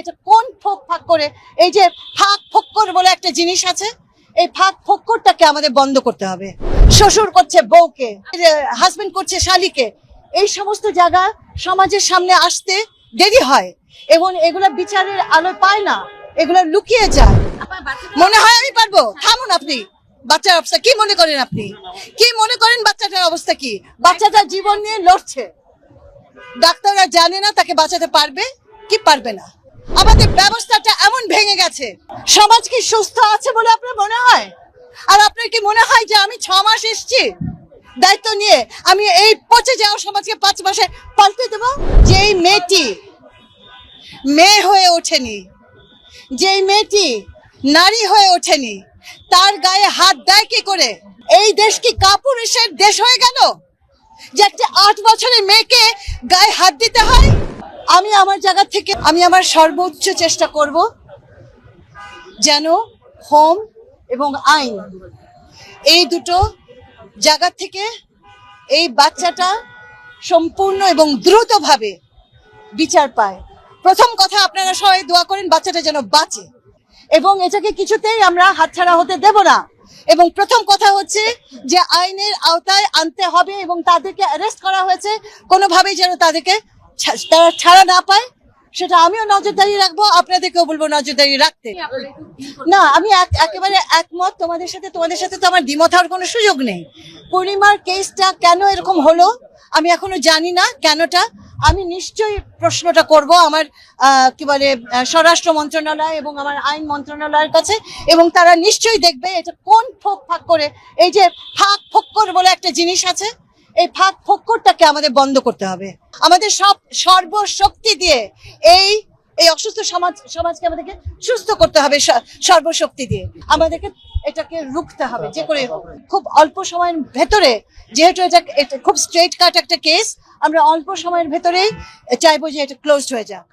এটা কোন ফোক ফাঁক করে, এই যে ফাঁক ফোক্কর বলে একটা জিনিস আছে, এই ফাঁক ফোক্করটাকে আমাদের বন্ধ করতে হবে। শ্বশুর করছে বউকে হাজবেন্ড করছে শালিকে, এই সমস্ত জায়গা সমাজের সামনে আসতে দেরি হয়। এবং এগুলা বিচারের আলো পায় না, এগুলো লুকিয়ে যায়। মনে হয় আমি পারব? থামুন আপনি। বাচ্চার অবস্থা কি মনে করেন আপনি? কি মনে করেন বাচ্চাটার অবস্থা কি? বাচ্চাটা জীবন নিয়ে লড়ছে। ডাক্তাররা জানে না তাকে বাঁচাতে পারবে কি পারবে না। আমাদের ব্যবস্থাটা এমন ভেঙে গেছে। সমাজ কি সুস্থ আছে বলে আপনার মনে হয়? আর আপনার কি মনে হয় যে আমি ছ মাস এসছি? দায়িত্ব নিয়ে আমি এই পচে যাওয়া সমাজকে পাঁচ মাসে পাল্টে দেবো? যেই মেয়েটি মেয়ে হয়ে ওঠেনি, যেই মেয়েটি নারী হয়ে ওঠেনি, তার গায়ে হাত দেয় কি করে? এই দেশ কি কাপুরুষের দেশ হয়ে গেল? যে একটা আট বছরের মেয়েকে গায়ে হাত দিতে হয়? আমি আমার জায়গা থেকে, আমি আমার সর্বোচ্চ চেষ্টা করব যেন হোম এবং আইন এই দুটো জায়গা থেকে এই বাচ্চাটা সম্পূর্ণ এবং দ্রুতভাবে বিচার পায়। প্রথম কথা, আপনারা সবাই দোয়া করেন বাচ্চাটা যেন বাঁচে। এবং এটাকে কিছুতেই আমরা হাতছাড়া হতে দেব না। এবং প্রথম কথা হচ্ছে যে আইনের আওতায় আনতে হবে এবং তাদেরকে অ্যারেস্ট করা হয়েছে। কোনোভাবেই যেন তাদেরকে তারা ছাড়া না পায়, সেটা আমিও নজরদারি রাখব, আপনাদেরকেও বলব নজরদারি রাখতে। না, আমি এক- একেবারে একমত তোমাদের সাথে তোমাদের সাথে তো আমার দ্বিমত হওয়ার কোনো সুযোগ নেই। পূর্ণিমার কেসটা কেন এরকম হলো, আমি এখনও জানি না কেনটা। আমি নিশ্চয়ই প্রশ্নটা করব আমার কি বলে স্বরাষ্ট্র মন্ত্রণালয় এবং আমার আইন মন্ত্রণালয়ের কাছে, এবং তারা নিশ্চয়ই দেখবে এটা কোন ফোক ফাঁক করে। এই যে ফাঁক ফোক্কর বলে একটা জিনিস আছে এই ফাঁক ফোক্করটাকে আমাদের বন্ধ করতে হবে। আমাদের সব সর্বশক্তি দিয়ে এই এই অসুস্থ সমাজ, সমাজকে আমাদেরকে সুস্থ করতে হবে সর্বশক্তি দিয়ে। আমাদেরকে এটাকে রুখতে হবে, যে করে খুব অল্প সময়ের ভেতরে, যেহেতু এটা এটা খুব স্ট্রেট কাট একটা কেস আমরা অল্প সময়ের ভেতরেই চাইব যে এটা ক্লোজড হয়ে যাক।